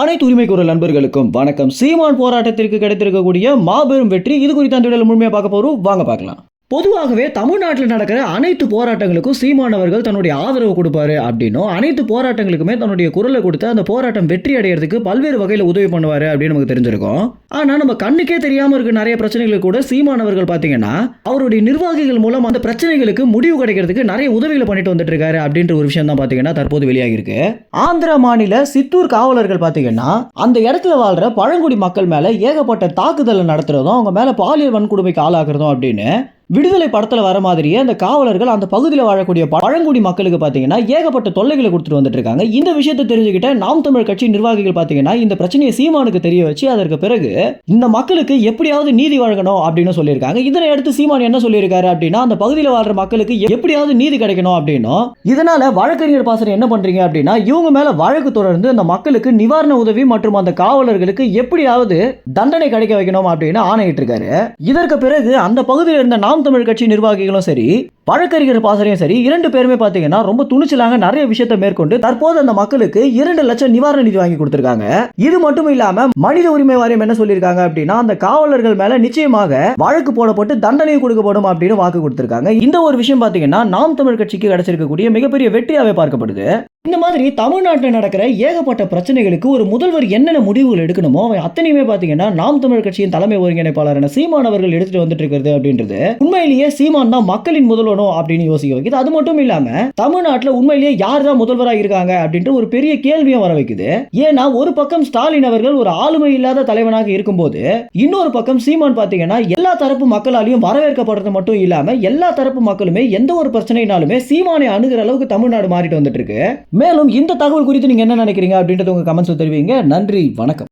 அனைத்து உரிமை குரல் நண்பர்களுக்கும் வணக்கம். சீமான் போராட்டத்திற்கு கிடைத்திருக்கக்கூடிய மாபெரும் வெற்றி இது குறித்து அந்த முழுமையாக பார்க்க போகிறோம் வாங்க பார்க்கலாம். பொதுவாகவே தமிழ்நாட்டில் நடக்கிற அனைத்து போராட்டங்களுக்கும் சீமானவர்கள் தன்னுடைய ஆதரவு கொடுப்பாரு அப்படின்னும் அனைத்து போராட்டங்களுக்குமே தன்னுடைய குரலை கொடுத்து அந்த போராட்டம் வெற்றி அடையிறதுக்கு பல்வேறு வகையில் உதவி பண்ணுவாரு அப்படின்னு நமக்கு தெரிஞ்சிருக்கும். ஆனா நம்ம கண்ணுக்கே தெரியாம இருக்க நிறைய பிரச்சனைகளுக்கு கூட சீமானவர்கள் பார்த்தீங்கன்னா பாத்தீங்கன்னா அவருடைய நிர்வாகிகள் மூலம் அந்த பிரச்சனைகளுக்கு முடிவு கிடைக்கிறதுக்கு நிறைய உதவிகளை பண்ணிட்டு வந்துட்டு இருக்காரு அப்படின்ற ஒரு விஷயம் தான் பாத்தீங்கன்னா தற்போது வெளியாகிருக்கு இருக்கு ஆந்திரா மாநில சித்தூர் காவலர்கள் பாத்தீங்கன்னா அந்த இடத்துல வாழ்ற பழங்குடி மக்கள் மேல ஏகப்பட்ட தாக்குதலை நடத்துறதும் அவங்க மேல பாலியல் வன்கொடுமைக்கு ஆளாக்குறதும் அப்படின்னு விடுதலை படத்தில் வர மாதிரியே அந்த காவலர்கள் அந்த பகுதியில் வாழக்கூடிய பழங்குடி மக்களுக்கு பார்த்தீங்கன்னா ஏகப்பட்ட தொல்லைகளை கொடுத்துட்டு வந்துட்டு இருக்காங்க. இந்த விஷயத்தை தெரிஞ்சுக்கிட்ட நாம் தமிழ் கட்சி நிர்வாகிகள் பார்த்தீங்கன்னா இந்த பிரச்சனையை சீமானுக்கு தெரிய வச்சு அதற்கு பிறகு இந்த மக்களுக்கு எப்படியாவது நீதி வழங்கணும் அப்படின்னு சொல்லியிருக்காங்க. இதனை அடுத்து சீமான் என்ன சொல்லியிருக்காரு அப்படின்னா அந்த பகுதியில் வாழ்ற மக்களுக்கு எப்படியாவது நீதி கிடைக்கணும் அப்படின்னும் இதனால வழக்கறிஞர் பாசனம் என்ன பண்றீங்க அப்படின்னா இவங்க மேல வழக்கு தொடர்ந்து அந்த மக்களுக்கு நிவாரண உதவி மற்றும் அந்த காவலர்களுக்கு எப்படியாவது தண்டனை கிடைக்க வைக்கணும் அப்படின்னு ஆணையிட்டு இருக்காரு இதற்கு பிறகு அந்த பகுதியில் இருந்த நாம் தமிழ் கட்சி நிர்வாகிகளும் சரி வழக்கறிஞர் பாசறையும் சரி இரண்டு பேருமே பார்த்தீங்கன்னா ரொம்ப துணிச்சலாக நிறைய விஷயத்தை மேற்கொண்டு தற்போது அந்த மக்களுக்கு இரண்டு லட்சம் நிவாரண நிதி வாங்கி கொடுத்திருக்காங்க. இது மட்டும் இல்லாம மனித உரிமை வாரியம் என்ன சொல்லியிருக்காங்க அப்படின்னா அந்த காவலர்கள் மேல நிச்சயமாக வழக்கு போடப்பட்டு தண்டனை கொடுக்கப்படும் அப்படின்னு வாக்கு கொடுத்திருக்காங்க. இந்த ஒரு விஷயம் பார்த்தீங்கன்னா நாம் தமிழ் கட்சிக்கு கிடைச்சிருக்கக்கூடிய மிகப்பெரிய வெற்றியாவே பார்க்கப்படுது. இந்த மாதிரி தமிழ்நாட்டில் நடக்கிற ஏகப்பட்ட பிரச்சனைகளுக்கு ஒரு முதல்வர் என்னென்ன முடிவுகள் எடுக்கணுமோ அவன் அத்தனையுமே பார்த்தீங்கன்னா நாம் தமிழ் கட்சியின் தலைமை ஒருங்கிணைப்பாளரான சீமான் அவர்கள் எடுத்துட்டு வந்துட்டு இருக்கிறது அப்படின்றது. உண்மையிலேயே சீமான் தான் மக்களின் முதல்வனோ அப்படின்னு யோசிக்க வைக்குது. அது மட்டும் இல்லாம தமிழ்நாட்டில் உண்மையிலேயே யார் தான் முதல்வராக இருக்காங்க அப்படின்ற ஒரு பெரிய கேள்வியும் வர வைக்குது. ஏன்னா ஒரு பக்கம் ஸ்டாலின் அவர்கள் ஒரு ஆளுமை இல்லாத தலைவனாக இருக்கும்போது இன்னொரு பக்கம் சீமான் பார்த்தீங்கன்னா எல்லா தரப்பு மக்களாலையும் வரவேற்கப்படுறது மட்டும் இல்லாம எல்லா தரப்பு மக்களுமே எந்த ஒரு பிரச்சனைனாலுமே சீமானை அணுகிற அளவுக்கு தமிழ்நாடு மாறிட்டு வந்துட்டு இருக்கு. மேலும் இந்த தகவல் குறித்து நீங்கள் என்ன நினைக்கிறீங்க அப்படின்றத உங்கள் கமெண்ட்ஸ் தெரிவிங்க. நன்றி வணக்கம்.